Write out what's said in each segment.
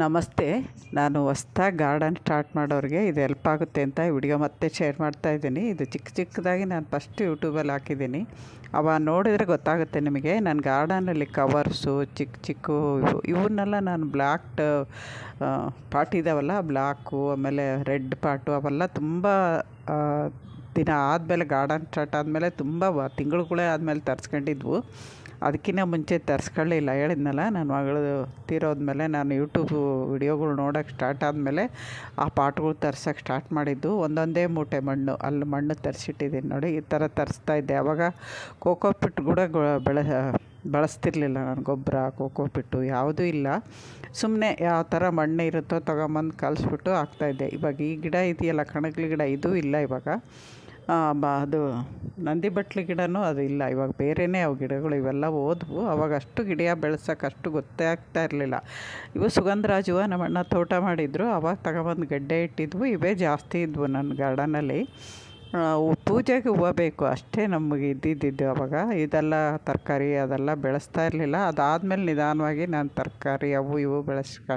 ನಮಸ್ತೆ. ನಾನು ಹೊಸ್ದಾಗಿ ಗಾರ್ಡನ್ ಸ್ಟಾರ್ಟ್ ಮಾಡೋರಿಗೆ ಇದು ಹೆಲ್ಪ್ ಆಗುತ್ತೆ ಅಂತ ವಿಡಿಯೋ ಮತ್ತೆ ಶೇರ್ ಮಾಡ್ತಾ ಇದ್ದೀನಿ. ಇದು ಚಿಕ್ಕ ಚಿಕ್ಕದಾಗಿ ನಾನು ಫಸ್ಟ್ ಯೂಟ್ಯೂಬಲ್ಲಿ ಹಾಕಿದ್ದೀನಿ. ಅವ ನೋಡಿದರೆ ಗೊತ್ತಾಗುತ್ತೆ ನಿಮಗೆ. ನನ್ನ ಗಾರ್ಡನಲ್ಲಿ ಕವರ್ಸು, ಚಿಕ್ಕ ಚಿಕ್ಕ, ಇವು ಇವನ್ನೆಲ್ಲ ನಾನು ಬ್ಲ್ಯಾಕ್ ಪಾಟ್ ಇದ್ದಾವಲ್ಲ ಬ್ಲ್ಯಾಕು, ಆಮೇಲೆ ರೆಡ್ ಪಾಟು ಅವೆಲ್ಲ ತುಂಬ ದಿನ ಆದಮೇಲೆ ಗಾರ್ಡನ್ ಸ್ಟಾರ್ಟ್ ಆದಮೇಲೆ ತುಂಬ ತಿಂಗಳುಗಳೇ ಆದಮೇಲೆ ತರಿಸ್ಕೊಂಡಿದ್ವು. ಅದಕ್ಕಿಂತ ಮುಂಚೆ ತರಿಸ್ಕೊಳ್ಳಿಲ್ಲ. ಹೇಳಿದ್ನಲ್ಲ ನನ್ನ ಮಗಳು ತೀರೋದ್ಮೇಲೆ ನಾನು ಯೂಟ್ಯೂಬ್ ವಿಡಿಯೋಗಳು ನೋಡೋಕ್ಕೆ ಸ್ಟಾರ್ಟ್ ಆದಮೇಲೆ ಆ ಪಾಟ್ಗಳು ತರ್ಸೋಕ್ಕೆ ಸ್ಟಾರ್ಟ್ ಮಾಡಿದ್ದು. ಒಂದೊಂದೇ ಮೂಟೆ ಮಣ್ಣು, ಅಲ್ಲಿ ಮಣ್ಣು ತರಿಸಿಟ್ಟಿದ್ದೀನಿ ನೋಡಿ, ಈ ಥರ ತರಿಸ್ತಾ ಇದ್ದೆ. ಆವಾಗ ಕೋಕೋ ಪಿಟ್ ಕೂಡ ಬೆಳೆ, ಬಳಸ್ತಿರ್ಲಿಲ್ಲ ನಾನು. ಗೊಬ್ಬರ, ಕೋಕೋ ಪಿಟ್ಟು ಯಾವುದೂ ಇಲ್ಲ. ಸುಮ್ಮನೆ ಯಾವ ಥರ ಮಣ್ಣು ಇರುತ್ತೋ ತೊಗೊಂಬಂದು ಕಲಿಸ್ಬಿಟ್ಟು ಹಾಕ್ತಾಯಿದ್ದೆ ಇವಾಗ ಈ ಗಿಡ ಇದೆಯಲ್ಲ ಕಣಕ್ಲಿ ಗಿಡ, ಇದೂ ಇಲ್ಲ ಇವಾಗ. ಬ, ಅದು ನಂದಿ ಬಟ್ಲು ಗಿಡನೂ ಅದು ಇಲ್ಲ. ಇವಾಗ ಬೇರೆಯೇ ಅವು ಗಿಡಗಳು ಇವೆಲ್ಲ ಹೋದ್ವು. ಅವಾಗ ಅಷ್ಟು ಗಿಡ ಬೆಳ್ಸೋಕೆ ಅಷ್ಟು ಗೊತ್ತೇ ಆಗ್ತಾ ಇರಲಿಲ್ಲ. ಇವು ಸುಗಂಧರಾಜುವ ನಮ್ಮ ಅಣ್ಣ ತೋಟ ಮಾಡಿದ್ರು. ಅವಾಗ ತಗೊಬಂದು ಗಡ್ಡೆ ಇಟ್ಟಿದ್ವು. ಇವೇ ಜಾಸ್ತಿ ಇದ್ವು ನನ್ನ ಗಾರ್ಡನಲ್ಲಿ. ಪೂಜೆಗೆ ಹೂವು ಬೇಕು. ಅಷ್ಟೇ ನಮಗೆ ಇದ್ದಿದ್ದು ಅವಾಗ. ಇದೆಲ್ಲ ತರಕಾರಿ ಅದೆಲ್ಲ ಬೆಳೆಸ್ತಾ ಇರಲಿಲ್ಲ. ಅದಾದಮೇಲೆ ನಿಧಾನವಾಗಿ ನಾನು ತರಕಾರಿ, ಅವು ಇವು ಬೆಳೆಸ್ಕ,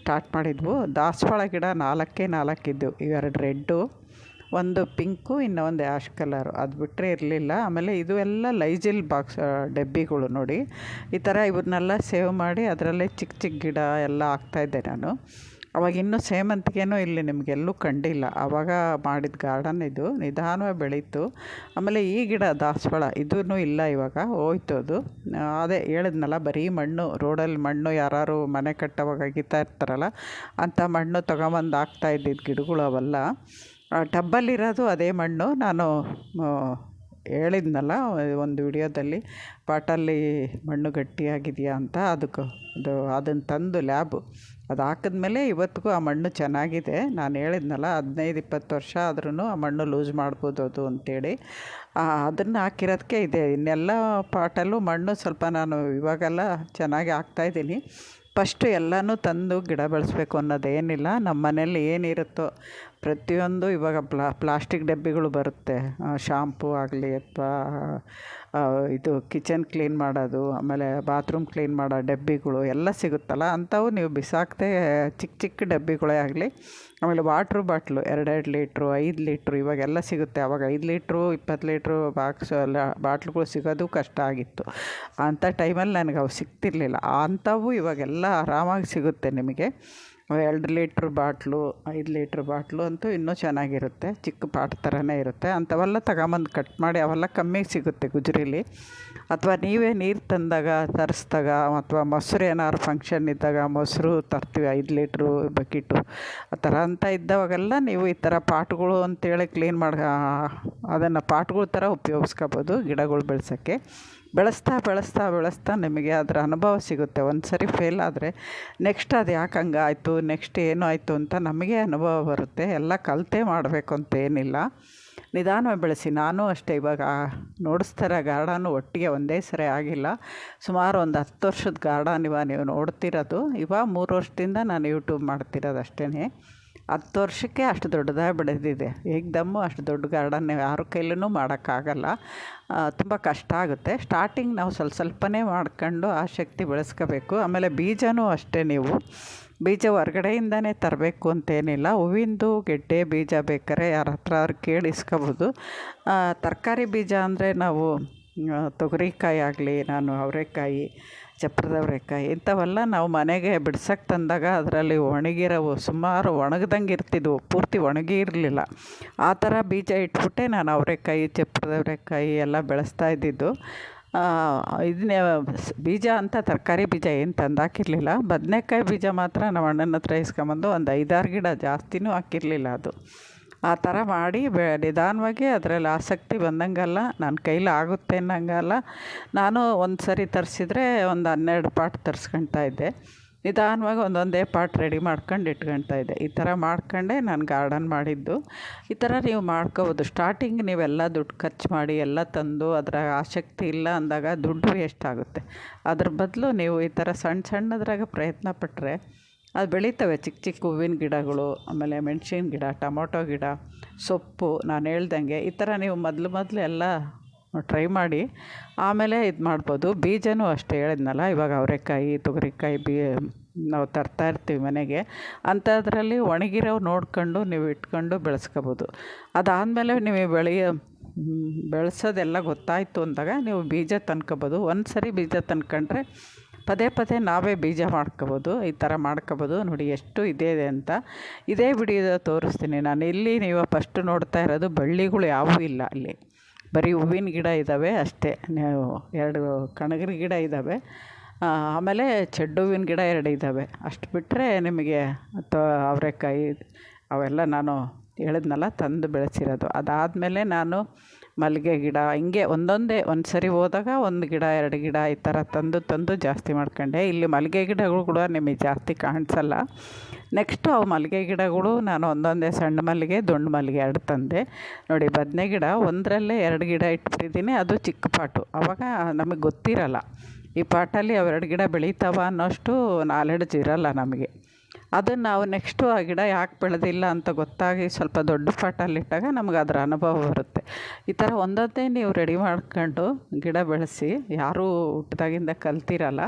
ಸ್ಟಾರ್ಟ್ ಮಾಡಿದ್ವು. ದಾಸವಾಳ ಗಿಡ ನಾಲ್ಕೇ ನಾಲ್ಕಿದ್ದು. ಇವೆರಡು ರೆಡ್ಡು. ಒಂದು ಪಿಂಕು, ಇನ್ನೂ ಒಂದು ಆ್ಯಶ್ ಕಲರು. ಅದು ಬಿಟ್ಟರೆ ಇರಲಿಲ್ಲ. ಆಮೇಲೆ ಇದು ಎಲ್ಲ ಲೈಜಿಲ್ ಬಾಕ್ಸ್ ಡಬ್ಬಿಗಳು ನೋಡಿ. ಈ ಥರ ಇವನ್ನೆಲ್ಲ ಸೇವ್ ಮಾಡಿ ಅದರಲ್ಲೇ ಚಿಕ್ಕ ಚಿಕ್ಕ ಗಿಡ ಎಲ್ಲ ಹಾಕ್ತಾಯಿದ್ದೆ ನಾನು. ಅವಾಗ ಇನ್ನೂ ಸೇವಂತಿಗೆನೂ ಇಲ್ಲಿ ನಿಮಗೆಲ್ಲೂ ಕಂಡಿಲ್ಲ. ಆವಾಗ ಮಾಡಿದ ಗಾರ್ಡನ್ ಇದು. ನಿಧಾನವಾಗಿ ಬೆಳೀತು. ಆಮೇಲೆ ಈ ಗಿಡ ದಾಸವಾಳ ಇದೂ ಇಲ್ಲ ಇವಾಗ. ಹೋಯ್ತು ಅದು. ಅದೇ ಹೇಳಿದ್ನಲ್ಲ, ಬರೀ ಮಣ್ಣು, ರೋಡಲ್ಲಿ ಮಣ್ಣು ಯಾರು ಮನೆ ಕಟ್ಟೋವಾಗ ಅಗಿತಾ ಇರ್ತಾರಲ್ಲ, ಅಂಥ ಮಣ್ಣು ತೊಗೊಂಬಂದು ಹಾಕ್ತಾ ಇದ್ದಿದ್ದು ಗಿಡಗಳು ಅವೆಲ್ಲ. ಟಬ್ಬಲ್ಲಿರೋದು ಅದೇ ಮಣ್ಣು. ನಾನು ಹೇಳಿದ್ನಲ್ಲ, ಒಂದು ವಿಡಿಯೋದಲ್ಲಿ, ಪಾಟಲ್ಲಿ ಮಣ್ಣು ಗಟ್ಟಿಯಾಗಿದೆಯಾ ಅಂತ, ಅದಕ್ಕೆ, ಅದು, ಅದನ್ನು ತಂದು ಲ್ಯಾಬು, ಅದು ಹಾಕಿದ್ಮೇಲೆ ಇವತ್ತಿಗೂ ಆ ಮಣ್ಣು ಚೆನ್ನಾಗಿದೆ. ನಾನು ಹೇಳಿದ್ನಲ್ಲ, ಹದಿನೈದು, ಇಪ್ಪತ್ತು ವರ್ಷ ಆದ್ರೂ ಆ ಮಣ್ಣು ಲೂಸ್ ಮಾಡ್ಬೋದು ಅದು ಅಂತೇಳಿ. ಅದನ್ನು ಹಾಕಿರೋದಕ್ಕೆ ಇದೆ. ಇನ್ನೆಲ್ಲ ಪಾಟಲ್ಲೂ ಮಣ್ಣು ಸ್ವಲ್ಪ ನಾನು ಇವಾಗೆಲ್ಲ ಚೆನ್ನಾಗಿ ಹಾಕ್ತಾಯಿದ್ದೀನಿ ಫಸ್ಟು ಎಲ್ಲನೂ ತಂದು ಗಿಡ ಬೆಳೆಸ್ಬೇಕು ಅನ್ನೋದೇನಿಲ್ಲ. ನಮ್ಮ ಮನೇಲಿ ಏನಿರುತ್ತೋ ಪ್ರತಿಯೊಂದು ಇವಾಗ ಪ್ಲಾ, ಪ್ಲಾಸ್ಟಿಕ್ ಡಬ್ಬಿಗಳು ಬರುತ್ತೆ. ಶಾಂಪೂ ಆಗಲಿ ಅಥವಾ ಇದು ಕಿಚನ್ ಕ್ಲೀನ್ ಮಾಡೋದು, ಆಮೇಲೆ ಬಾತ್ರೂಮ್ ಕ್ಲೀನ್ ಮಾಡೋ ಡಬ್ಬಿಗಳು ಎಲ್ಲ ಸಿಗುತ್ತಲ್ಲ, ಅಂಥವು ನೀವು ಬಿಸಾಕದೆ ಚಿಕ್ಕ ಚಿಕ್ಕ ಡಬ್ಬಿಗಳೇ ಆಗಲಿ, ಆಮೇಲೆ ವಾಟ್ರ್ ಬಾಟ್ಲು, ಎರಡೆರಡು ಲೀಟ್ರು, ಐದು ಲೀಟ್ರು ಇವಾಗೆಲ್ಲ ಸಿಗುತ್ತೆ. ಆವಾಗ ಐದು ಲೀಟ್ರು, ಇಪ್ಪತ್ತು ಲೀಟ್ರು ಬಾಕ್ಸ್ ಎಲ್ಲ ಬಾಟ್ಲುಗಳು ಸಿಗೋದು ಕಷ್ಟ ಆಗಿತ್ತು. ಅಂಥ ಟೈಮಲ್ಲಿ ನನಗೆ ಅವು ಸಿಗ್ತಿರ್ಲಿಲ್ಲ. ಅಂಥವು ಇವಾಗೆಲ್ಲ ಆರಾಮಾಗಿ ಸಿಗುತ್ತೆ ನಿಮಗೆ. ಎರಡು ಲೀಟ್ರ್ ಬಾಟ್ಲು, ಐದು ಲೀಟ್ರ್ ಬಾಟ್ಲು ಅಂತೂ ಇನ್ನೂ ಚೆನ್ನಾಗಿರುತ್ತೆ. ಚಿಕ್ಕ ಪಾಟ್ ಥರನೇ ಇರುತ್ತೆ. ಅಂಥವೆಲ್ಲ ತಗೊಂಬಂದು ಕಟ್ ಮಾಡಿ ಅವೆಲ್ಲ ಕಮ್ಮಿಗೆ ಸಿಗುತ್ತೆ ಗುಜರೀಲಿ. ಅಥವಾ ನೀವೇ ನೀರು ತಂದಾಗ, ತರಿಸ್ದಾಗ, ಅಥವಾ ಮೊಸರು ಏನಾದ್ರು ಫಂಕ್ಷನ್ ಇದ್ದಾಗ ಮೊಸರು ತರ್ತೀವಿ, ಐದು ಲೀಟ್ರು ಬಕೆಟು ಆ ಥರ ಅಂತ ಇದ್ದವಾಗೆಲ್ಲ ನೀವು ಈ ಥರ ಪಾಟ್ಗಳು ಅಂತೇಳಿ ಕ್ಲೀನ್ ಮಾಡಿ ಅದನ್ನು ಪಾಟ್ಗಳ ಥರ ಉಪಯೋಗಿಸ್ಕೋಬೋದು ಗಿಡಗಳು ಬೆಳ್ಸೋಕ್ಕೆ. ಬೆಳೆಸ್ತಾ ಬೆಳೆಸ್ತಾ ಬೆಳೆಸ್ತಾ ನಿಮಗೆ ಅದರ ಅನುಭವ ಸಿಗುತ್ತೆ. ಒಂದು ಸರಿ ಫೇಲ್ ಆದರೆ ನೆಕ್ಸ್ಟ್ ಅದು ಯಾಕೆ ಹಂಗೆ ನೆಕ್ಸ್ಟ್ ಏನು ಆಯಿತು ಅಂತ ನಮಗೆ ಅನುಭವ ಬರುತ್ತೆ. ಎಲ್ಲ ಕಲಿತೆ ಮಾಡಬೇಕು ಅಂತ ಏನಿಲ್ಲ. ನಿಧಾನವಾಗಿ ಬೆಳೆಸಿ. ನಾನು ಅಷ್ಟೇ ಇವಾಗ ನೋಡಿಸ್ತಾರೆ ಗಾರ್ಡನು ಒಟ್ಟಿಗೆ ಒಂದೇ ಸರಿ ಆಗಿಲ್ಲ. ಸುಮಾರು ಒಂದು ಹತ್ತು ವರ್ಷದ ಗಾರ್ಡನ್ ಇವಾಗ ನೀವು ನೋಡ್ತಿರೋದು. ಇವಾಗ ಮೂರು ವರ್ಷದಿಂದ ನಾನು ಯೂಟ್ಯೂಬ್ ಮಾಡ್ತಿರೋದು ಅಷ್ಟೇ ಹತ್ತು ವರ್ಷಕ್ಕೆ ಅಷ್ಟು ದೊಡ್ಡದಾಗಿ ಬೆಳೆದಿದೆ. ಏಕ್ದಮ್ಮು ಅಷ್ಟು ದೊಡ್ಡ ಗಾರ್ಡನ್ ಯಾರ ಕೈಲೂ ಮಾಡೋಕ್ಕಾಗಲ್ಲ. ತುಂಬ ಕಷ್ಟ ಆಗುತ್ತೆ. ಸ್ಟಾರ್ಟಿಂಗ್ ನಾವು ಸ್ವಲ್ಪ ಸ್ವಲ್ಪನೇ ಮಾಡ್ಕೊಂಡು ಆ ಶಕ್ತಿ ಬೆಳೆಸ್ಕೋಬೇಕು. ಆಮೇಲೆ ಬೀಜನೂ ಅಷ್ಟೇ ನೀವು. ಬೀಜ ಹೊರ್ಗಡೆಯಿಂದನೇ ತರಬೇಕು ಅಂತೇನಿಲ್ಲ. ಹೂವಿಂದು ಗೆಡ್ಡೆ ಬೀಜ ಬೇಕಾದ್ರೆ ಯಾರ ಹತ್ರ ಅವ್ರು ಕೇಳಿ ತರಕಾರಿ ಬೀಜ ಅಂದರೆ ನಾವು ತೊಗರಿಕಾಯಿ ಆಗಲಿ, ನಾನು ಅವರೆಕಾಯಿ ಚಪ್ರದ ಇಂಥವೆಲ್ಲ ನಾವು ಮನೆಗೆ ಬಿಡ್ಸಕ್ಕೆ ತಂದಾಗ ಅದರಲ್ಲಿ ಒಣಗಿರೋವು ಸುಮಾರು ಒಣಗ್ದಂಗೆ ಇರ್ತಿದ್ವು. ಪೂರ್ತಿ ಒಣಗಿ ಇರಲಿಲ್ಲ. ಆ ಥರ ಬೀಜ ಇಟ್ಬಿಟ್ಟೆ ನಾನು ಅವರೆಕಾಯಿ ಚಪ್ರದ ಅವರೆಕಾಯಿ ಎಲ್ಲ ಬೆಳೆಸ್ತಾ ಇದ್ದಿದ್ದು. ಇದನ್ನೇ ಬೀಜ ಅಂತ ತರಕಾರಿ ಬೀಜ ಏನು ತಂದಾಕಿರಲಿಲ್ಲ. ಬದನೆಕಾಯಿ ಬೀಜ ಮಾತ್ರ ನಮ್ಮ ಅಣ್ಣನ ಹತ್ರ ಇಸ್ಕೊಂಬಂದು ಒಂದು ಐದಾರು ಗಿಡ ಜಾಸ್ತಿನೂ ಹಾಕಿರಲಿಲ್ಲ ಅದು. ಆ ಥರ ಮಾಡಿ ಬೆ ನಿಧಾನವಾಗಿ ಅದರಲ್ಲಿ ಆಸಕ್ತಿ ಬಂದಂಗಲ್ಲ ನನ್ನ ಕೈಲಿ ಆಗುತ್ತೆ ಅನ್ನಂಗಲ್ಲ. ನಾನು ಒಂದು ಸರಿ ತರಿಸಿದ್ರೆ ಒಂದು ಹನ್ನೆರಡು ಪಾಟ್ ತರಿಸ್ಕೊಳ್ತಾ ಇದ್ದೆ. ನಿಧಾನವಾಗಿ ಒಂದೊಂದೇ ಪಾಟ್ ರೆಡಿ ಮಾಡ್ಕೊಂಡು ಇಟ್ಕೊಳ್ತಾ ಇದ್ದೆ. ಈ ಥರ ಮಾಡ್ಕೊಂಡೆ ನಾನು ಗಾರ್ಡನ್ ಮಾಡಿದ್ದು. ಈ ಥರ ನೀವು ಮಾಡ್ಕೋಬೋದು. ಸ್ಟಾರ್ಟಿಂಗ್ ನೀವೆಲ್ಲ ದುಡ್ಡು ಖರ್ಚು ಮಾಡಿ ಎಲ್ಲ ತಂದು ಅದರ ಆಸಕ್ತಿ ಇಲ್ಲ ಅಂದಾಗ ದುಡ್ಡು ವೇಸ್ಟ್ ಆಗುತ್ತೆ. ಅದ್ರ ಬದಲು ನೀವು ಈ ಥರ ಸಣ್ಣ ಸಣ್ಣದ್ರಾಗ ಪ್ರಯತ್ನ ಪಟ್ಟರೆ ಅದು ಬೆಳೀತವೆ ಚಿಕ್ಕ ಚಿಕ್ಕ ಹೂವಿನ ಗಿಡಗಳು, ಆಮೇಲೆ ಮೆಣಸಿನ ಗಿಡ, ಟೊಮೊಟೊ ಗಿಡ, ಸೊಪ್ಪು, ನಾನು ಹೇಳ್ದಂಗೆ ಈ ಥರ ನೀವು ಮೊದಲು ಮೊದಲು ಎಲ್ಲ ಟ್ರೈ ಮಾಡಿ. ಆಮೇಲೆ ಇದು ಮಾಡ್ಬೋದು. ಬೀಜನೂ ಅಷ್ಟೇ ಹೇಳಿದ್ನಲ್ಲ, ಇವಾಗ ಅವರೆಕಾಯಿ, ತೊಗರಿಕಾಯಿ ಬೀ ನಾವು ತರ್ತಾ ಇರ್ತೀವಿ ಮನೆಗೆ. ಅಂಥದ್ರಲ್ಲಿ ಒಣಗಿರೋವು ನೋಡ್ಕೊಂಡು ನೀವು ಇಟ್ಕೊಂಡು ಬೆಳೆಸ್ಕೋಬೋದು. ಅದಾದಮೇಲೆ ನೀವು ಬೆಳೆಯೋ ಬೆಳೆಸೋದೆಲ್ಲ ಗೊತ್ತಾಯಿತು ಅಂದಾಗ ನೀವು ಬೀಜ ತಂದ್ಕೊಬೋದು. ಒಂದು ಸರಿ ಬೀಜ ತಂದ್ಕೊಂಡ್ರೆ ಪದೇ ಪದೇ ನಾವೇ ಬೀಜ ಮಾಡ್ಕೋಬೋದು, ಈ ಥರ ಮಾಡ್ಕೋಬೋದು. ನೋಡಿ, ಎಷ್ಟು ಇದೆ ಅಂತ. ಇದೇ ವಿಡಿಯೋ ತೋರಿಸ್ತೀನಿ. ನಾನು ಇಲ್ಲಿ ನೀವು ಫಸ್ಟ್ ನೋಡ್ತಾ ಇರೋದು ಬಳ್ಳಿಗಳು ಯಾವೂ ಇಲ್ಲ ಅಲ್ಲಿ. ಬರೀ ಹೂವಿನ ಗಿಡ ಇದ್ದಾವೆ ಅಷ್ಟೇ. ನೀವು ಎರಡು ಕಣಗಿನ ಗಿಡ ಇದ್ದಾವೆ. ಆಮೇಲೆ ಚೆಡ್ಡು ಹೂವಿನ ಗಿಡ ಎರಡು ಇದ್ದಾವೆ. ಅಷ್ಟು ಬಿಟ್ಟರೆ ನಿಮಗೆ ಅಥವಾ ಅವರೆಕಾಯಿ ಅವೆಲ್ಲ ನಾನು ಹೇಳಿದ್ನಲ್ಲ, ತಂದು ಬೆಳೆಸಿರೋದು. ಅದಾದಮೇಲೆ ನಾನು ಮಲ್ಲಿಗೆ ಗಿಡ, ಹಿಂಗೆ ಒಂದೊಂದೇ ಒಂದು ಸರಿ ಹೋದಾಗ ಒಂದು ಗಿಡ, ಎರಡು ಗಿಡ ಈ ಥರ ತಂದು ತಂದು ಜಾಸ್ತಿ ಮಾಡ್ಕೊಂಡೆ. ಇಲ್ಲಿ ಮಲ್ಲಿಗೆ ಗಿಡಗಳು ಕೂಡ ನಿಮಗೆ ಜಾಸ್ತಿ ಕಾಣಿಸಲ್ಲ. ನೆಕ್ಸ್ಟು ಅವು ಮಲ್ಲಿಗೆ ಗಿಡಗಳು, ನಾನು ಒಂದೊಂದೇ ಸಣ್ಣ ಮಲ್ಲಿಗೆ ದೊಡ್ಡ ಮಲ್ಲಿಗೆ ಎರಡು ತಂದೆ. ನೋಡಿ, ಬದನೆ ಗಿಡ, ಒಂದರಲ್ಲೇ ಎರಡು ಗಿಡ ಇಟ್ಬಿಟ್ಟಿದ್ದೀನಿ. ಅದು ಚಿಕ್ಕ ಪಾಟು. ಆವಾಗ ನಮಗೆ ಗೊತ್ತಿರಲ್ಲ, ಈ ಪಾಟಲ್ಲಿ ಅವೆರಡು ಗಿಡ ಬೆಳೀತಾವ ಅನ್ನೋಷ್ಟು ನಾಲೆಡ್ಜ್ ಇರಲ್ಲ ನಮಗೆ. ಅದನ್ನು ನಾವು ನೆಕ್ಸ್ಟು ಆ ಗಿಡ ಯಾಕೆ ಬೆಳೆದಿಲ್ಲ ಅಂತ ಗೊತ್ತಾಗಿ ಸ್ವಲ್ಪ ದೊಡ್ಡ ಪಾಟಲ್ಲಿಟ್ಟಾಗ ನಮ್ಗೆ ಅದರ ಅನುಭವ ಬರುತ್ತೆ. ಈ ಥರ ಒಂದೊಂದೇ ನೀವು ರೆಡಿ ಮಾಡ್ಕೊಂಡು ಗಿಡ ಬೆಳೆಸಿ, ಯಾರೂ ಹುಟ್ದಾಗಿಂದ ಕಲ್ತಿರಲ್ಲ.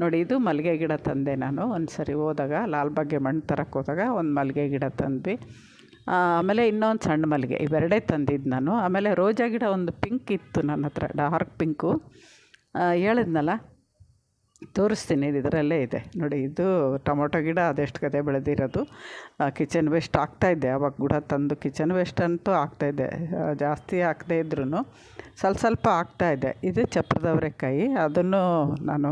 ನೋಡಿ, ಇದು ಮಲ್ಲಿಗೆ ಗಿಡ ತಂದೆ ನಾನು. ಒಂದು ಸರಿ ಹೋದಾಗ ಲಾಲ್ಬಾಗ್ಗೆ ಮಣ್ಣು ತರಕ್ಕೆ ಹೋದಾಗ ಒಂದು ಮಲ್ಲಿಗೆ ಗಿಡ ತಂದ್ವಿ. ಆಮೇಲೆ ಇನ್ನೊಂದು ಸಣ್ಣ ಮಲ್ಲಿಗೆ ಇವೆರಡೇ ತಂದಿದ್ದು ನಾನು. ಆಮೇಲೆ ರೋಜಾ ಗಿಡ ಒಂದು ಪಿಂಕ್ ಇತ್ತು ನನ್ನ ಹತ್ರ, ಡಾರ್ಕ್ ಪಿಂಕು ಹೇಳಿದ್ನಲ್ಲ? ತೋರಿಸ್ತೀನಿ, ಇದರಲ್ಲೇ ಇದೆ. ನೋಡಿ, ಇದು ಟೊಮೊಟೊ ಗಿಡ, ಅದೆಷ್ಟು ಕತೆ ಬೆಳೆದಿರೋದು. ಕಿಚನ್ ವೇಸ್ಟ್ ಆಗ್ತಾಯಿದ್ದೆ ಅವಾಗ ಕೂಡ ತಂದು ಕಿಚನ್ ವೇಸ್ಟ್ ಅಂತೂ ಆಗ್ತಾಯಿದ್ದೆ ಜಾಸ್ತಿ ಹಾಕದೇ ಇದ್ರೂ ಸ್ವಲ್ಪ ಸ್ವಲ್ಪ ಇದು. ಚಪ್ರದ ಅವರೆಕಾಯಿ ಅದನ್ನು ನಾನು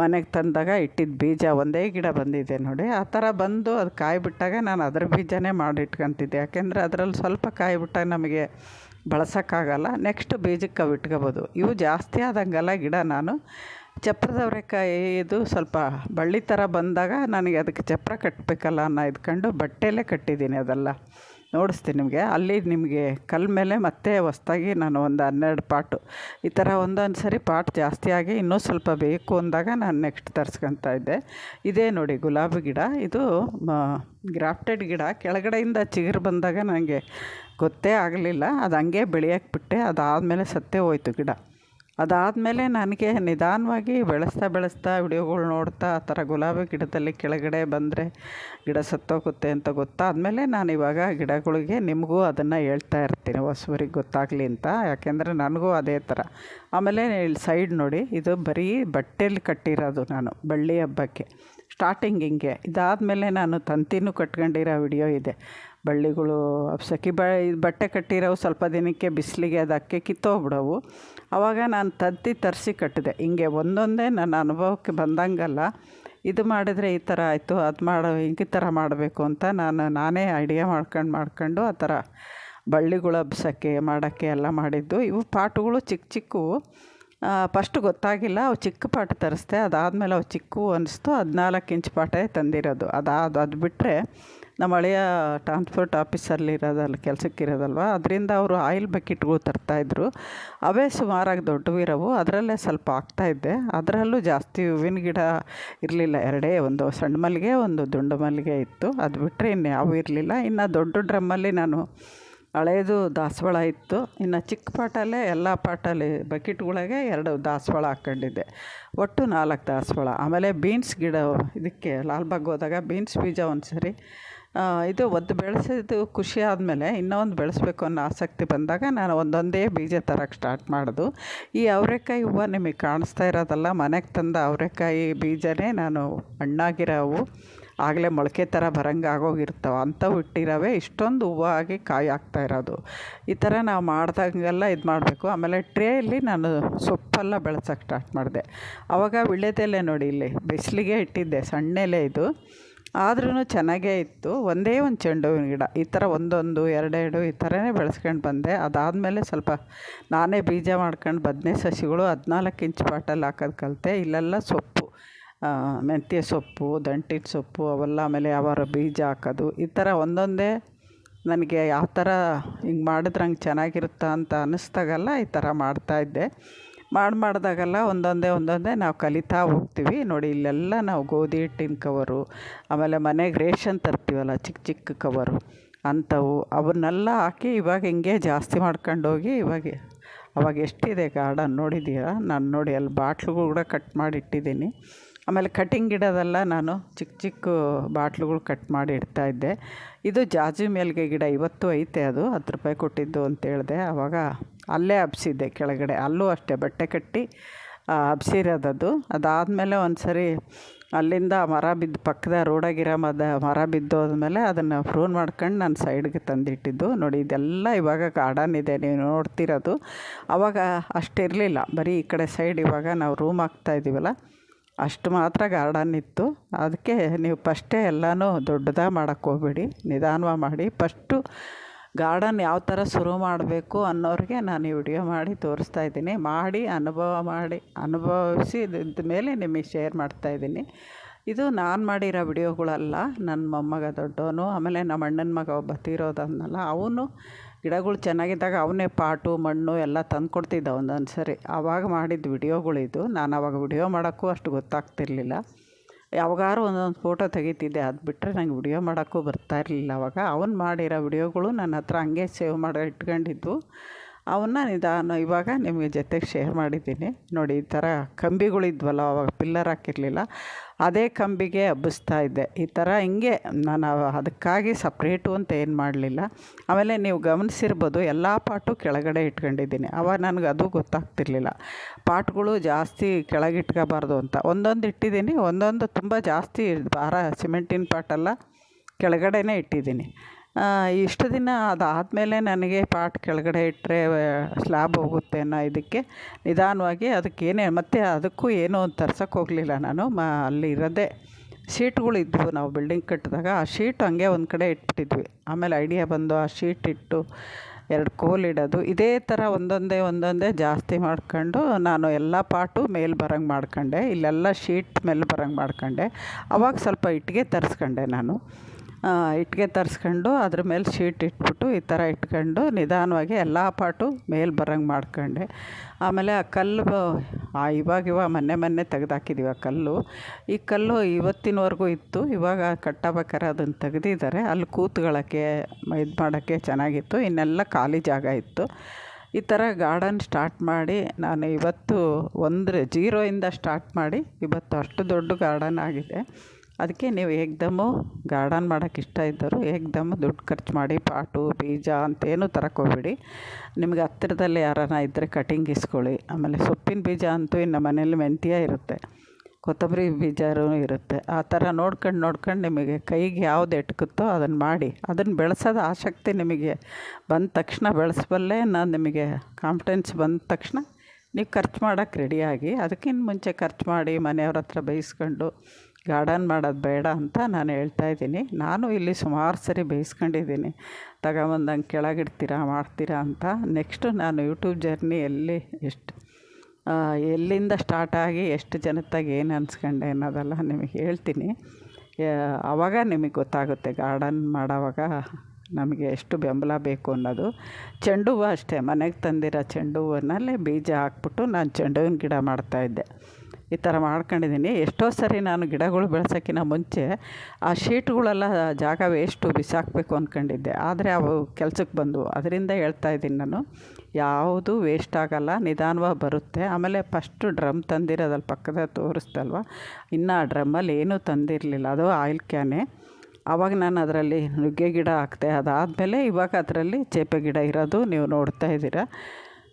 ಮನೆಗೆ ತಂದಾಗ ಇಟ್ಟಿದ್ದ ಬೀಜ, ಒಂದೇ ಗಿಡ ಬಂದಿದೆ ನೋಡಿ. ಆ ಥರ ಬಂದು ಅದು ಕಾಯಿ ಬಿಟ್ಟಾಗ ನಾನು ಅದರ ಬೀಜನೇ ಮಾಡಿಟ್ಕೊತಿದ್ದೆ. ಯಾಕೆಂದರೆ ಅದರಲ್ಲಿ ಸ್ವಲ್ಪ ಕಾಯಿ ಬಿಟ್ಟಾಗ ನಮಗೆ ಬಳಸೋಕ್ಕಾಗಲ್ಲ. ನೆಕ್ಸ್ಟ್ ಬೀಜಕ್ಕೆ ಅವು ಇಟ್ಕೋಬೋದು. ಇವು ಜಾಸ್ತಿ ಆದಂಗೆಲ್ಲ ಗಿಡ ನಾನು. ಚಪ್ರದ ಅವರೆಕಾಯಿ ಇದು ಸ್ವಲ್ಪ ಬಳ್ಳಿ ಥರ ಬಂದಾಗ ನನಗೆ ಅದಕ್ಕೆ ಚಪ್ಪರ ಕಟ್ಟಬೇಕಲ್ಲ ಅನ್ನೋ ಇದ್ಕೊಂಡು ಬಟ್ಟೆಯಲ್ಲೇ ಕಟ್ಟಿದ್ದೀನಿ ಅದೆಲ್ಲ. ನೋಡಿಸ್ತೀನಿ ನಿಮಗೆ. ಅಲ್ಲಿ ನಿಮಗೆ ಕಲ್ಲ ಮೇಲೆ ಮತ್ತೆ ಹೊಸ್ದಾಗಿ ನಾನು ಒಂದು ಹನ್ನೆರಡು ಪಾಟು. ಈ ಥರ ಒಂದೊಂದು ಸರಿ ಪಾಟ್ ಜಾಸ್ತಿ ಆಗಿ ಇನ್ನೂ ಸ್ವಲ್ಪ ಬೇಕು ಅಂದಾಗ ನಾನು ನೆಕ್ಸ್ಟ್ ತರಿಸ್ಕೊತಾ ಇದ್ದೆ. ಇದೇ ನೋಡಿ ಗುಲಾಬಿ ಗಿಡ. ಇದು ಗ್ರಾಫ್ಟೆಡ್ ಗಿಡ. ಕೆಳಗಡೆಯಿಂದ ಚಿಗುರು ಬಂದಾಗ ನನಗೆ ಗೊತ್ತೇ ಆಗಲಿಲ್ಲ. ಅದು ಹಂಗೆ ಬೆಳೆಯೋಕ್ಕೆ ಬಿಟ್ಟೆ ಅದಾದಮೇಲೆ ಸತ್ತೇ ಹೋಯ್ತು ಗಿಡ. ಅದಾದಮೇಲೆ ನನಗೆ ನಿಧಾನವಾಗಿ ಬೆಳೆಸ್ತಾ ಬೆಳೆಸ್ತಾ ವಿಡಿಯೋಗಳು ನೋಡ್ತಾ ಆ ಥರ ಗುಲಾಬಿ ಗಿಡದಲ್ಲಿ ಕೆಳಗಡೆ ಬಂದರೆ ಗಿಡ ಸತ್ತೋಗುತ್ತೆ ಅಂತ ಗೊತ್ತಾದಮೇಲೆ ನಾನು ಇವಾಗ ಗಿಡಗಳಿಗೆ ನಿಮಗೂ ಅದನ್ನು ಹೇಳ್ತಾ ಇರ್ತೀನಿ. ಹೊಸಬರಿಗೆ ಗೊತ್ತಾಗಲಿ ಅಂತ. ಯಾಕೆಂದರೆ ನನಗೂ ಅದೇ ಥರ. ಆಮೇಲೆ ಇಲ್ಲಿ ಸೈಡ್ ನೋಡಿ, ಇದು ಬರೀ ಬಟ್ಟೆಯಲ್ಲಿ ಕಟ್ಟಿರೋದು ನಾನು, ಬಳ್ಳಿ ಹಬ್ಬಕ್ಕೆ. ಸ್ಟಾರ್ಟಿಂಗ್ ಹಿಂಗೆ. ಇದಾದಮೇಲೆ ನಾನು ತಂತಿನೂ ಕಟ್ಕೊಂಡಿರೋ ವಿಡಿಯೋ ಇದೆ. ಬಳ್ಳಿಗಳು ಸಖಿ ಬ, ಬಟ್ಟೆ ಕಟ್ಟಿರೋವು ಸ್ವಲ್ಪ ದಿನಕ್ಕೆ ಬಿಸಿಲಿಗೆ ಅದು ಅಕ್ಕಿ ಕಿತ್ತೋಗ್ಬಿಡವು. ಆವಾಗ ನಾನು ತಂತಿ ತರಿಸಿ ಕಟ್ಟಿದೆ. ಹಿಂಗೆ ಒಂದೊಂದೇ ನನ್ನ ಅನುಭವಕ್ಕೆ ಬಂದಂಗಲ್ಲ. ಇದು ಮಾಡಿದರೆ ಈ ಥರ ಆಯಿತು, ಅದು ಮಾಡೋ ಈ ಥರ ಮಾಡಬೇಕು ಅಂತ ನಾನು, ನಾನೇ ಐಡಿಯಾ ಮಾಡ್ಕೊಂಡು ಮಾಡ್ಕೊಂಡು ಆ ಥರ ಬಳ್ಳಿಗಳು ಹಬ್ಸೋಕ್ಕೆ, ಮಾಡೋಕ್ಕೆ ಎಲ್ಲ ಮಾಡಿದ್ದು. ಇವು ಪಾಟುಗಳು ಚಿಕ್ಕ ಚಿಕ್ಕವು. ಫಸ್ಟ್ ಗೊತ್ತಾಗಿಲ್ಲ, ಅವು ಚಿಕ್ಕ ಪಾಟ್ ತರಿಸ್ದೆ, ಅದಾದಮೇಲೆ ಅವು ಚಿಕ್ಕವು ಅನ್ನಿಸ್ತು ಹದಿನಾಲ್ಕು ಇಂಚ್ ಪಾಟೇ ತಂದಿರೋದು. ಅದಾದ ಅದು ಬಿಟ್ಟರೆ ನಮ್ಮ ಹಳೆಯ ಟ್ರಾನ್ಸ್ಪೋರ್ಟ್ ಆಫೀಸಲ್ಲಿ ಇರೋದಲ್ಲ ಕೆಲ್ಸಕ್ಕೆ ಇರೋದಲ್ವ ಅದರಿಂದ ಅವರು ಆಯಿಲ್ ಬಕೆಟ್ಗಳು ತರ್ತಾಯಿದ್ರು ಅವೇ ಸುಮಾರಾಗಿ ದೊಡ್ಡವಿರೋವು, ಅದರಲ್ಲೇ ಸ್ವಲ್ಪ ಹಾಕ್ತಾಯಿದ್ದೆ ಅದರಲ್ಲೂ ಜಾಸ್ತಿ ಹೂವಿನ ಗಿಡ ಇರಲಿಲ್ಲ, ಎರಡೇ ಒಂದು ಸಣ್ಣ ಮಲ್ಲಿಗೆ, ಒಂದು ದುಂಡು ಮಲ್ಲಿಗೆ ಇತ್ತು. ಅದು ಬಿಟ್ಟರೆ ಇನ್ನು ಯಾವೂ ಇರಲಿಲ್ಲ. ಇನ್ನು ದೊಡ್ಡ ಡ್ರಮ್ಮಲ್ಲಿ ನಾನು ಹಳೇದು ದಾಸವಾಳ ಇತ್ತು. ಇನ್ನು ಚಿಕ್ಕ ಪಾಟಲ್ಲೇ ಎಲ್ಲ ಪಾಟಲ್ಲಿ ಬಕೆಟ್ಗಳಿಗೆ ಎರಡು ದಾಸವಾಳ ಹಾಕ್ಕೊಂಡಿದ್ದೆ. ಒಟ್ಟು ನಾಲ್ಕು ದಾಸವಾಳ. ಆಮೇಲೆ ಬೀನ್ಸ್ ಗಿಡ ಇದಕ್ಕೆ ಲಾಲ್ಬಾಗ್ ಹೋದಾಗ ಬೀನ್ಸ್ ಬೀಜ ಒಂದು ಸರಿ ಇದು ಒದ್ದು ಬೆಳೆಸಿದ್ದು ಖುಷಿ ಆದಮೇಲೆ ಇನ್ನೊಂದು ಬೆಳೆಸ್ಬೇಕು ಅನ್ನೋ ಆಸಕ್ತಿ ಬಂದಾಗ ನಾನು ಒಂದೊಂದೇ ಬೀಜ ತರಕ್ಕೆ ಸ್ಟಾರ್ಟ್ ಮಾಡೋದು. ಈ ಅವರೆಕಾಯಿ ಹೂವು ನಿಮಗೆ ಕಾಣಿಸ್ತಾ ಇರೋದಲ್ಲ, ಮನೆಗೆ ತಂದ ಅವರೆಕಾಯಿ ಬೀಜನೇ ನಾನು ಹಣ್ಣಾಗಿರೋವು ಆಗಲೇ ಮೊಳಕೆ ಥರ ಬರಂಗೆ ಆಗೋಗಿರ್ತಾವೆ. ಅಂಥವು ಇಟ್ಟಿರೋವೆ ಇಷ್ಟೊಂದು ಹೂವು ಆಗಿ ಕಾಯಿ ಆಗ್ತಾ ಇರೋದು. ಈ ಥರ ನಾವು ಮಾಡ್ದಾಗೆಲ್ಲ ಇದು ಮಾಡಬೇಕು. ಆಮೇಲೆ ಟ್ರೇಯಲ್ಲಿ ನಾನು ಸೊಪ್ಪೆಲ್ಲ ಬೆಳೆಸೋಕೆ ಸ್ಟಾರ್ಟ್ ಮಾಡಿದೆ. ಆವಾಗ ವಿಳ್ಯದೆಲೆ ನೋಡಿ ಇಲ್ಲಿ, ಬಿಸಿಲಿಗೆ ಇಟ್ಟಿದ್ದೆ, ಸಣ್ಣೆಲೆ ಇದು. ಆದ್ರೂ ಚೆನ್ನಾಗೇ ಇತ್ತು. ಒಂದೇ ಒಂದು ಚೆಂಡು ಹೂವಿನ ಗಿಡ, ಈ ಥರ ಒಂದೊಂದು, ಎರಡೆರಡು ಈ ಥರನೇ ಬೆಳೆಸ್ಕೊಂಡು ಬಂದೆ. ಅದಾದಮೇಲೆ ಸ್ವಲ್ಪ ನಾನೇ ಬೀಜ ಮಾಡ್ಕೊಂಡು ಬದನೆ ಸಸಿಗಳು ಹದಿನಾಲ್ಕು ಇಂಚ್ ಪಾಟಲ್ಲಿ ಹಾಕೋದು ಕಲಿತೆ. ಇಲ್ಲೆಲ್ಲ ಸೊಪ್ಪು. ಮೆಂತ್ಯ ಸೊಪ್ಪು ದಂಟಿನ ಸೊಪ್ಪು, ಅವೆಲ್ಲ ಆಮೇಲೆ ಅವರ ಬೀಜ ಹಾಕೋದು, ಈ ಥರ ಒಂದೊಂದೇ ನನಗೆ ಯಾವ ಥರ ಹಿಂಗೆ ಮಾಡಿದ್ರೆ ಹಂಗೆ ಚೆನ್ನಾಗಿರುತ್ತಾ ಅಂತ ಅನ್ನಿಸ್ದಾಗಲ್ಲ ಈ ಥರ ಮಾಡ್ತಾಯಿದ್ದೆ ಮಾಡಿ ಮಾಡಿದಾಗೆಲ್ಲ ಒಂದೊಂದೇ ಒಂದೊಂದೇ ನಾವು ಕಲಿತಾ ಹೋಗ್ತೀವಿ. ನೋಡಿ, ಇಲ್ಲೆಲ್ಲ ನಾವು ಗೋಧಿ ಹಿಟ್ಟಿನ ಕವರು ಆಮೇಲೆ ಮನೆಗೆ ರೇಷನ್ ತರ್ತೀವಲ್ಲ ಚಿಕ್ಕ ಚಿಕ್ಕ ಕವರು ಅಂಥವು, ಅವನ್ನೆಲ್ಲ ಹಾಕಿ ಇವಾಗ ಹಿಂಗೆ ಜಾಸ್ತಿ ಮಾಡ್ಕೊಂಡೋಗಿ ಇವಾಗ, ಅವಾಗ ಎಷ್ಟಿದೆ ಗಾರ್ಡನ್ ನೋಡಿದ್ದೀರಾ? ನಾನು ನೋಡಿ ಅಲ್ಲಿ ಬಾಟ್ಲುಗಳು ಕೂಡ ಕಟ್ ಮಾಡಿ ಇಟ್ಟಿದ್ದೀನಿ ಆಮೇಲೆ ಕಟಿಂಗ್ ಗಿಡದೆಲ್ಲ ನಾನು ಚಿಕ್ಕ ಚಿಕ್ಕ ಬಾಟ್ಲುಗಳು ಕಟ್ ಮಾಡಿ ಇಡ್ತಾಯಿದ್ದೆ ಇದು ಜಾಜಿ ಮೇಲ್ಗೆ ಗಿಡ ಇವತ್ತು ಐತೆ ಅದು, ಹತ್ತು ರೂಪಾಯಿ ಕೊಟ್ಟಿದ್ದು ಅಂತ ಹೇಳಿದೆ. ಆವಾಗ ಅಲ್ಲೇ ಹಬ್ಸಿದ್ದೆ ಕೆಳಗಡೆ, ಅಲ್ಲೂ ಅಷ್ಟೇ ಬಟ್ಟೆ ಕಟ್ಟಿ ಹಬ್ಸಿರೋದದು. ಅದಾದಮೇಲೆ ಒಂದು ಸರಿ ಅಲ್ಲಿಂದ ಮರ ಬಿದ್ದು, ಪಕ್ಕದ ರೋಡಾಗಿರೋ ಮದ, ಮರ ಬಿದ್ದೋದ್ಮೇಲೆ ಅದನ್ನು ಪ್ರೂನ್ ಮಾಡ್ಕೊಂಡು ನಾನು ಸೈಡ್ಗೆ ತಂದಿಟ್ಟಿದ್ದು. ನೋಡಿ, ಇದೆಲ್ಲ ಇವಾಗ ಗಾರ್ಡನ್ ಇದೆ, ನೀವು ನೋಡ್ತಿರೋದು. ಆವಾಗ ಅಷ್ಟಿರಲಿಲ್ಲ. ಬರೀ ಈ ಕಡೆ ಸೈಡ್ ಇವಾಗ ನಾವು ರೂಮ್ ಹಾಕ್ತಾಯಿದ್ದೀವಲ್ಲ ಅಷ್ಟು ಮಾತ್ರ ಗಾರ್ಡನ್ ಇತ್ತು ಅದಕ್ಕೆ ನೀವು ಫಸ್ಟೇ ಎಲ್ಲನೂ ದೊಡ್ಡದಾಗ ಮಾಡೋಕ್ಕೆ ಹೋಗ್ಬೇಡಿ. ನಿಧಾನವಾಗಿ ಮಾಡಿ. ಫಸ್ಟು ಗಾರ್ಡನ್ ಯಾವ ಥರ ಶುರು ಮಾಡಬೇಕು ಅನ್ನೋರಿಗೆ ನಾನು ಈ ವಿಡಿಯೋ ಮಾಡಿ ತೋರಿಸ್ತಾ ಇದ್ದೀನಿ. ಮಾಡಿ, ಅನುಭವ ಮಾಡಿ, ಅನುಭವಿಸಿ ಇದ್ದ ಮೇಲೆ ನಿಮಗೆ ಶೇರ್ ಮಾಡ್ತಾಯಿದ್ದೀನಿ ಇದು ನಾನು ಮಾಡಿರೋ ವಿಡಿಯೋಗಳಲ್ಲ. ನನ್ನ ಮೊಮ್ಮಗ ದೊಡ್ಡವನು, ಆಮೇಲೆ ನಮ್ಮ ಅಣ್ಣನ ಮಗ ಒಬ್ಬ ತೀರೋದನ್ನಲ್ಲ ಅವನು ಗಿಡಗಳು ಚೆನ್ನಾಗಿದ್ದಾಗ ಅವನೇ ಪಾಟು, ಮಣ್ಣು ಎಲ್ಲ ತಂದು ಕೊಡ್ತಿದ್ದ ಒಂದೊಂದು ಸರಿ ಆವಾಗ ಮಾಡಿದ ವಿಡಿಯೋಗಳಿದು ನಾನು ಆವಾಗ ವಿಡಿಯೋ ಮಾಡೋಕ್ಕೂ ಅಷ್ಟು ಗೊತ್ತಾಗ್ತಿರಲಿಲ್ಲ. ಯಾವಾಗಾರು ಒಂದೊಂದು ಫೋಟೋ ತೆಗಿತಿದ್ದೆ. ಅದು ಬಿಟ್ಟರೆ ನಂಗೆ ವಿಡಿಯೋ ಮಾಡೋಕ್ಕೂ ಬರ್ತಾ ಇರಲಿಲ್ಲ ಅವಾಗ. ಅವ್ನು ಮಾಡಿರೋ ವಿಡಿಯೋಗಳು ನನ್ನ ಹತ್ರ ಹಂಗೆ ಸೇವ್ ಮಾಡಿ ಇಟ್ಕೊಂಡಿದ್ದು ಅವನ್ನ ನಿಧಾನ ಇವಾಗ ನಿಮಗೆ ಜೊತೆಗೆ ಶೇರ್ ಮಾಡಿದ್ದೀನಿ. ನೋಡಿ, ಈ ಥರ ಕಂಬಿಗಳಿದ್ವಲ್ಲ, ಅವಾಗ ಪಿಲ್ಲರ್ ಹಾಕಿರಲಿಲ್ಲ. ಅದೇ ಕಂಬಿಗೆ ಹಬ್ಬಿಸ್ತಾ ಇದ್ದೆ. ಈ ಥರ ಹಿಂಗೆ ನಾನು ಅದಕ್ಕಾಗಿ ಸಪ್ರೇಟು ಅಂತ ಏನು ಮಾಡಲಿಲ್ಲ. ಆಮೇಲೆ ನೀವು ಗಮನಿಸಿರ್ಬೋದು ಎಲ್ಲ ಪಾಟು ಕೆಳಗಡೆ ಇಟ್ಕೊಂಡಿದ್ದೀನಿ. ಅವಾಗ ನನಗೆ ಅದು ಗೊತ್ತಾಗ್ತಿರ್ಲಿಲ್ಲ. ಪಾಟ್ಗಳು ಜಾಸ್ತಿ ಕೆಳಗೆ ಇಟ್ಕೋಬಾರ್ದು ಅಂತ. ಒಂದೊಂದು ಇಟ್ಟಿದ್ದೀನಿ, ಒಂದೊಂದು ತುಂಬ ಜಾಸ್ತಿ ಭಾರ, ಸಿಮೆಂಟಿನ ಪಾಟೆಲ್ಲ ಕೆಳಗಡೆನೇ ಇಟ್ಟಿದ್ದೀನಿ. ಇಷ್ಟು ದಿನ ಅದಾದಮೇಲೆ ನನಗೆ ಪಾಟ್ ಕೆಳಗಡೆ ಇಟ್ಟರೆ ಸ್ಲ್ಯಾಬ್ ಹೋಗುತ್ತೆ ಅನ್ನೋ ಇದಕ್ಕೆ ನಿಧಾನವಾಗಿ ಅದಕ್ಕೇನೇ ಮತ್ತು ಅದಕ್ಕೂ ಏನೂ ತರ್ಸೋಕ್ಕೆ ಹೋಗಲಿಲ್ಲ ನಾನು. ಮ, ಅಲ್ಲಿ ಇರೋದೇ ಶೀಟ್ಗಳಿದ್ವು ನಾವು ಬಿಲ್ಡಿಂಗ್ ಕಟ್ಟಿದಾಗ. ಆ ಶೀಟ್ ಹಂಗೆ ಒಂದು ಕಡೆ ಇಟ್ಬಿಟ್ಟಿದ್ವಿ. ಆಮೇಲೆ ಐಡಿಯಾ ಬಂದು ಆ ಶೀಟ್ ಇಟ್ಟು ಎರಡು ಕೋಲ್ ಇಡೋದು. ಇದೇ ಥರ ಒಂದೊಂದೇ ಒಂದೊಂದೇ ಜಾಸ್ತಿ ಮಾಡ್ಕೊಂಡು ನಾನು ಎಲ್ಲ ಪಾಟು ಮೇಲೆ ಬರೋಂಗೆ ಮಾಡ್ಕೊಂಡೆ. ಇಲ್ಲೆಲ್ಲ ಶೀಟ್ ಮೇಲೆ ಬರೋಂಗೆ ಮಾಡ್ಕೊಂಡೆ. ಅವಾಗ ಸ್ವಲ್ಪ ಇಟ್ಟಿಗೆ ತರಿಸ್ಕೊಂಡೆ ನಾನು. ಇಟ್ಟಿಗೆ ತರಿಸ್ಕೊಂಡು ಅದ್ರ ಮೇಲೆ ಶೀಟ್ ಇಟ್ಬಿಟ್ಟು ಈ ಥರ ಇಟ್ಕೊಂಡು ನಿಧಾನವಾಗಿ ಎಲ್ಲ ಪಾಟು ಮೇಲೆ ಬರೋಂಗೆ ಮಾಡ್ಕೊಂಡೆ. ಆಮೇಲೆ ಆ ಕಲ್ಲು ಇವಾಗ ಇವಾಗ ಮೊನ್ನೆ ಮೊನ್ನೆ ತೆಗ್ದಾಕಿದ್ದೀವಿ ಆ ಕಲ್ಲು. ಈ ಕಲ್ಲು ಇವತ್ತಿನವರೆಗೂ ಇತ್ತು, ಇವಾಗ ಕಟ್ಟಬೇಕಾದ್ರೆ ಅದನ್ನು ತೆಗೆದಿದ್ದಾರೆ. ಅಲ್ಲಿ ಕೂತ್ಕೊಳ್ಳೋಕ್ಕೆ ಇದು ಮಾಡೋಕ್ಕೆ ಚೆನ್ನಾಗಿತ್ತು. ಇನ್ನೆಲ್ಲ ಖಾಲಿ ಜಾಗ ಇತ್ತು. ಈ ಥರ ಗಾರ್ಡನ್ ಸ್ಟಾರ್ಟ್ ಮಾಡಿ ನಾನು ಇವತ್ತು ಒಂದು ಜೀರೋಯಿಂದ ಸ್ಟಾರ್ಟ್ ಮಾಡಿ ಇವತ್ತು ಅಷ್ಟು ದೊಡ್ಡ ಗಾರ್ಡನ್ ಆಗಿದೆ. ಅದಕ್ಕೆ ನೀವು ಏಕ್ದಮ್ಮು ಗಾರ್ಡನ್ ಮಾಡೋಕ್ಕೆ ಇಷ್ಟ ಇದ್ದರು ಏಕ್ದಮ್ ದುಡ್ಡು ಖರ್ಚು ಮಾಡಿ ಪಾಟು, ಬೀಜ ಅಂತೇನು ತರಕ್ಕೆ ಹೋಗ್ಬೇಡಿ. ನಿಮಗೆ ಹತ್ತಿರದಲ್ಲಿ ಯಾರಾನ ಇದ್ದರೆ ಕಟಿಂಗ್ ಇಸ್ಕೊಳ್ಳಿ. ಆಮೇಲೆ ಸೊಪ್ಪಿನ ಬೀಜ ಅಂತೂ ಇನ್ನು ಮನೇಲಿ ಮೆಂತ್ಯ ಇರುತ್ತೆ. ಕೊತ್ತಂಬರಿ ಬೀಜರೂ ಇರುತ್ತೆ. ಆ ಥರ ನೋಡ್ಕೊಂಡು ನೋಡ್ಕೊಂಡು ನಿಮಗೆ ಕೈಗೆ ಯಾವ್ದು ಎಟ್ಕುತ್ತೋ ಅದನ್ನು ಮಾಡಿ. ಅದನ್ನು ಬೆಳೆಸೋದು ಆಸಕ್ತಿ ನಿಮಗೆ ಬಂದ ತಕ್ಷಣ ಬೆಳೆಸಬಲ್ಲೇ ನಾನು ನಿಮಗೆ ಕಾನ್ಫಿಡೆನ್ಸ್ ಬಂದ ತಕ್ಷಣ ನೀವು ಖರ್ಚು ಮಾಡೋಕ್ಕೆ ರೆಡಿಯಾಗಿ ಅದಕ್ಕಿಂತ ಮುಂಚೆ ಖರ್ಚು ಮಾಡಿ ಮನೆಯವ್ರ ಹತ್ರ ಬೈಸ್ಕೊಂಡು ಗಾರ್ಡನ್ ಮಾಡೋದು ಬೇಡ ಅಂತ ನಾನು ಹೇಳ್ತಾ ಇದ್ದೀನಿ. ನಾನು ಇಲ್ಲಿ ಸುಮಾರು ಸರಿ ಬೇಯಿಸ್ಕೊಂಡಿದ್ದೀನಿ. ತಗೊಬಂದಂಗೆ ಕೆಳಗಿಡ್ತೀರಾ, ಮಾಡ್ತೀರಾ ಅಂತ. ನೆಕ್ಸ್ಟು ನಾನು ಯೂಟ್ಯೂಬ್ ಜರ್ನಿ ಎಲ್ಲಿ ಎಷ್ಟು ಎಲ್ಲಿಂದ ಸ್ಟಾರ್ಟಾಗಿ ಎಷ್ಟು ಜನತ್ತಾಗಿ ಏನು ಅನ್ಸ್ಕೊಂಡೆ ಅನ್ನೋದೆಲ್ಲ ನಿಮಗೆ ಹೇಳ್ತೀನಿ. ಆವಾಗ ನಿಮಗೆ ಗೊತ್ತಾಗುತ್ತೆ ಗಾರ್ಡನ್ ಮಾಡೋವಾಗ ನಮಗೆ ಎಷ್ಟು ಬೆಂಬಲ ಬೇಕು ಅನ್ನೋದು. ಚೆಂಡು ಹೂವು ಅಷ್ಟೇ, ಮನೆಗೆ ತಂದಿರೋ ಚೆಂಡು ಹೂವನ್ನಲ್ಲೇ ಬೀಜ ಹಾಕ್ಬಿಟ್ಟು ನಾನು ಚೆಂಡು ಹೂವಿನ ಗಿಡ ಮಾಡ್ತಾಯಿದ್ದೆ ಈ ಥರ ಮಾಡ್ಕೊಂಡಿದ್ದೀನಿ. ಎಷ್ಟೋ ಸರಿ ನಾನು ಗಿಡಗಳು ಬೆಳ್ಸೋಕ್ಕಿಂತ ಮುಂಚೆ ಆ ಶೀಟ್ಗಳೆಲ್ಲ ಜಾಗ ವೇಸ್ಟು ಬಿಸಾಕಬೇಕು ಅಂದ್ಕೊಂಡಿದ್ದೆ ಆದರೆ ಅವು ಕೆಲ್ಸಕ್ಕೆ ಬಂದವು. ಅದರಿಂದ ಹೇಳ್ತಾ ಇದ್ದೀನಿ ನಾನು, ಯಾವುದು ವೇಸ್ಟ್ ಆಗೋಲ್ಲ, ನಿಧಾನವಾಗಿ ಬರುತ್ತೆ. ಆಮೇಲೆ ಫಸ್ಟು ಡ್ರಮ್ ತಂದಿರೋದಲ್ಲಿ ಪಕ್ಕದ ತೋರಿಸ್ದಲ್ವ? ಇನ್ನು ಆ ಡ್ರಮ್ಮಲ್ಲಿ ಏನೂ ತಂದಿರಲಿಲ್ಲ. ಅದು ಆಯಿಲ್ ಕ್ಯಾನೆ ಆವಾಗ ನಾನು ಅದರಲ್ಲಿ ನುಗ್ಗೆ ಗಿಡ ಹಾಕಿದೆ. ಅದಾದಮೇಲೆ ಇವಾಗ ಅದರಲ್ಲಿ ಚೇಪೆ ಗಿಡ ಇರೋದು ನೀವು ನೋಡ್ತಾ ಇದ್ದೀರ.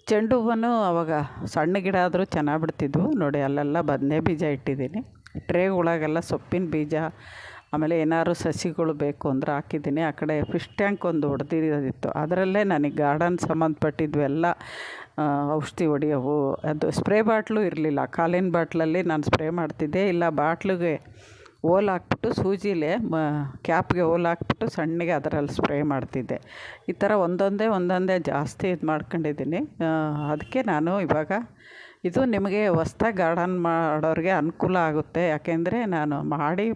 ಚೆಂಡು ಹೂವನ್ನು ಅವಾಗ ಸಣ್ಣ ಗಿಡ ಆದರೂ ಚೆನ್ನಾಗಿ ಬಿಡ್ತಿದ್ವು. ನೋಡಿ, ಅಲ್ಲೆಲ್ಲ ಬದನೆ ಬೀಜ ಇಟ್ಟಿದ್ದೀನಿ. ಟ್ರೇಗಳಾಗೆಲ್ಲ ಸೊಪ್ಪಿನ ಬೀಜ, ಆಮೇಲೆ ಏನಾದ್ರು ಸಸಿಗಳು ಬೇಕು ಅಂದ್ರೆ ಹಾಕಿದ್ದೀನಿ. ಆ ಕಡೆ ಫಿಶ್ ಟ್ಯಾಂಕ್ ಒಂದು ಹೊಡೆದಿರೋದಿತ್ತು ಅದರಲ್ಲೇ ನನಗೆ ಗಾರ್ಡನ್ ಸಂಬಂಧಪಟ್ಟಿದ್ವೆಲ್ಲ ಔಷಧಿ ಹೊಡೆಯೋವು. ಅದು ಸ್ಪ್ರೇ ಬಾಟ್ಲು ಇರಲಿಲ್ಲ. ಕಾಲಿನ ಬಾಟ್ಲಲ್ಲಿ ನಾನು ಸ್ಪ್ರೇ ಮಾಡ್ತಿದ್ದೆ ಇಲ್ಲ. ಬಾಟ್ಲಿಗೆ ಓಲ್ ಹಾಕ್ಬಿಟ್ಟು ಸೂಜಿಲೇ ಮ, ಕ್ಯಾಪ್ಗೆ ಓಲ್ ಹಾಕ್ಬಿಟ್ಟು ಸಣ್ಣಗೆ ಅದರಲ್ಲಿ ಸ್ಪ್ರೇ ಮಾಡ್ತಿದ್ದೆ. ಈ ಥರ ಒಂದೊಂದೇ ಒಂದೊಂದೇ ಜಾಸ್ತಿ ಇದು ಮಾಡ್ಕೊಂಡಿದ್ದೀನಿ. ಅದಕ್ಕೆ ನಾನು ಇವಾಗ ಇದು ನಿಮಗೆ ಹೊಸ್ದಾಗಿ ಗಾರ್ಡನ್ ಮಾಡೋರಿಗೆ ಅನುಕೂಲ ಆಗುತ್ತೆ. ಯಾಕೆಂದರೆ ನಾನು ಮಾಡಿ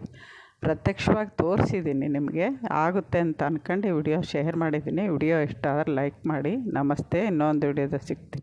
ಪ್ರತ್ಯಕ್ಷವಾಗಿ ತೋರಿಸಿದ್ದೀನಿ ನಿಮಗೆ. ಆಗುತ್ತೆ ಅಂತ ಅಂದ್ಕೊಂಡು ವಿಡಿಯೋ ಶೇರ್ ಮಾಡಿದ್ದೀನಿ. ವಿಡಿಯೋ ಇಷ್ಟ ಆದರೆ ಲೈಕ್ ಮಾಡಿ. ನಮಸ್ತೆ. ಇನ್ನೊಂದು ವಿಡಿಯೋದ ಸಿಗ್ತೀನಿ.